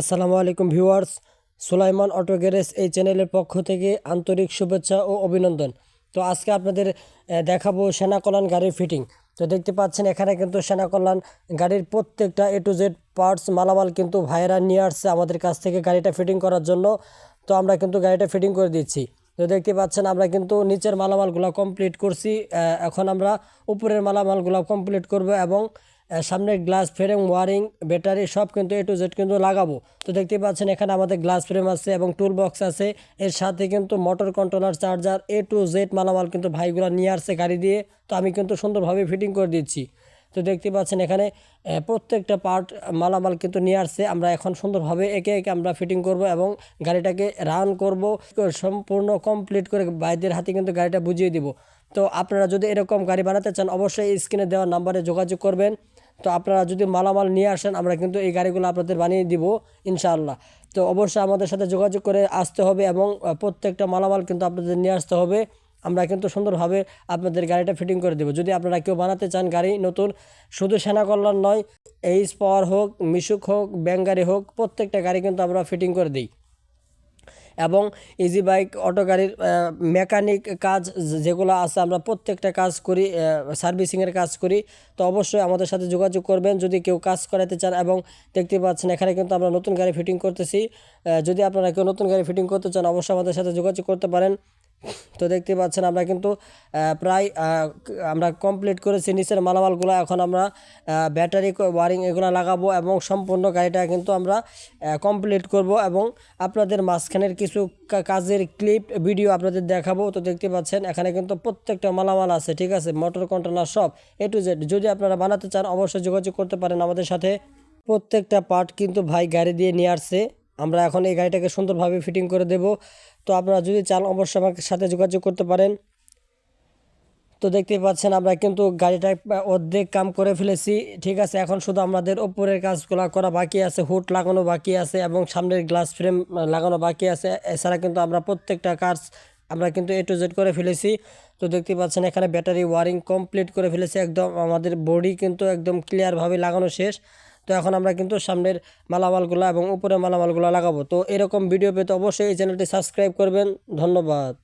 আসসালামু আলাইকুম viewers, Sulaiman auto garage এই চ্যানেলের পক্ষ থেকে আন্তরিক শুভেচ্ছা ও অভিনন্দন। তো আজকে আপনাদের দেখাবো সেনা কল্যাণ গাড়ির ফিটিং তো দেখতে পাচ্ছেন, এখানে কিন্তু সেনা কল্যাণ গাড়ির প্রত্যেকটা এ টু জেড পার্টস মালামাল কিন্তু ভাইয়েরা নিয়ে আসছে আমাদের কাছ থেকে গাড়িটা ফিটিং করার জন্য। তো আমরা কিন্তু গাড়িটা ফিটিং করে দিচ্ছি। তো দেখতে পাচ্ছেন, আমরা কিন্তু নিচের মালামালগুলো কমপ্লিট করছি। এখন আমরা উপরের মালামালগুলো কমপ্লিট করব এবং সামনে গ্লাস ফ্রেম, ওয়ারিং, ব্যাটারি সব কিন্তু এ টু জেড কিন্তু লাগাবো। তো দেখতে পাচ্ছেন এখানে আমাদের গ্লাস ফ্রেম আছে এবং টুল বক্স আছে। এর সাথে কিন্তু motor controller charger A to Z মালামাল কিন্তু ভাইগুলো নিয়ে আসছে গাড়ি দিয়ে। তো আমি কিন্তু সুন্দরভাবে ফিটিং করে দিচ্ছি। তো দেখতে পাচ্ছেন এখানে প্রত্যেকটা পার্ট মালামাল কিন্তু নিয়ে আসছে। আমরা এখন সুন্দরভাবে একে একে আমরা ফিটিং করব এবং গাড়িটাকে রান করব, সম্পূর্ণ কমপ্লিট করে বাইদের হাতে কিন্তু গাড়িটা বুঝিয়ে দিব। তো আপনারা যদি এরকম গাড়ি বানাতে চান, অবশ্যই স্ক্রিনে দেওয়া নাম্বারে যোগাযোগ করবেন। তো আপনারা যদি মালামাল নিয়ে আসেন, আমরা কিন্তু এই গাড়িগুলো আপনাদের বানিয়ে দিব, ইনশাআল্লাহ। তো অবশ্যই আমাদের সাথে যোগাযোগ করে আসতে হবে এবং প্রত্যেকটা মালামাল কিন্তু আপনাদের নিয়ে আসতে হবে। আমরা কিন্তু সুন্দরভাবে আপনাদের গাড়িটা ফিটিং করে দেবো। যদি আপনারা কেউ বানাতে চান গাড়ি নতুন, শুধু সেনা কল্যাণ নয় এইচ পাওয়ার হোক মিশুক হোক ব্যাঙ্ক গাড়ি হোক, প্রত্যেকটা গাড়ি কিন্তু আমরা ফিটিং করে দিই। এবং ইজি বাইক অটো গাড়ির মেকানিক কাজ যেগুলো আছে আমরা প্রত্যেকটা কাজ করি সার্ভিসিংয়ের কাজ করি। তো অবশ্যই আমাদের সাথে যোগাযোগ করবেন যদি কেউ কাজ করাতে চান এবং দেখতে পাচ্ছেন এখানে কিন্তু আমরা নতুন গাড়ি ফিটিং করতেছি। যদি আপনারা কেউ নতুন গাড়ি ফিটিং করতে চান, অবশ্যই আমাদের সাথে যোগাযোগ করতে পারেন। তো দেখতে পাচ্ছেন আমরা কিন্তু প্রায় আমরা কমপ্লিট করেছি নিচের মালামালগুলো। এখন আমরা ব্যাটারি ওয়ারিং এগুলো লাগাবো এবং সম্পূর্ণ গাড়িটা কিন্তু আমরা কমপ্লিট করব এবং আপনাদের মাঝখানের কিছু কাজের ক্লিপ ভিডিও আপনাদের দেখাবো। তো দেখতে পাচ্ছেন এখানে কিন্তু প্রত্যেকটা মালামাল আছে, ঠিক আছে? মোটর কন্ট্রোলার সব এ টু জেড যদি আপনারা বানাতে চান, অবশ্যই যোগাযোগ করতে পারেন আমাদের সাথে। প্রত্যেকটা পার্ট কিন্তু ভাই গাড়ি দিয়ে নিয়ে আসছে। আমরা এখন এই গাড়িটাকে সুন্দরভাবে ফিটিং করে দেব। তো আপনারা যদি চান অবশ্যই আমার সাথে যোগাযোগ করতে পারেন। তো দেখতে পাচ্ছেন আমরা কিন্তু গাড়িটা অর্ধেক কাম করে ফেলেছি। ঠিক আছে, এখন শুধু আমাদের ওপরের কাজগুলো করা বাকি আছে, হুড লাগানো বাকি আছে এবং সামনের গ্লাস ফ্রেম লাগানো বাকি আছে। এছাড়া কিন্তু আমরা প্রত্যেকটা কাজ আমরা কিন্তু এ টু জেড করে ফেলেছি। তো দেখতে পাচ্ছেন এখানে ব্যাটারি ওয়ারিং কমপ্লিট করে ফেলেছি একদম। আমাদের বডি কিন্তু একদম ক্লিয়ারভাবে লাগানো শেষ। তো এখন আমরা কিন্তু সামনের মালামালগুলো এবং উপরে মালামালগুলো লাগাবো। তো এরকম ভিডিও পেতে অবশ্যই এই চ্যানেলটি সাবস্ক্রাইব করবেন। ধন্যবাদ।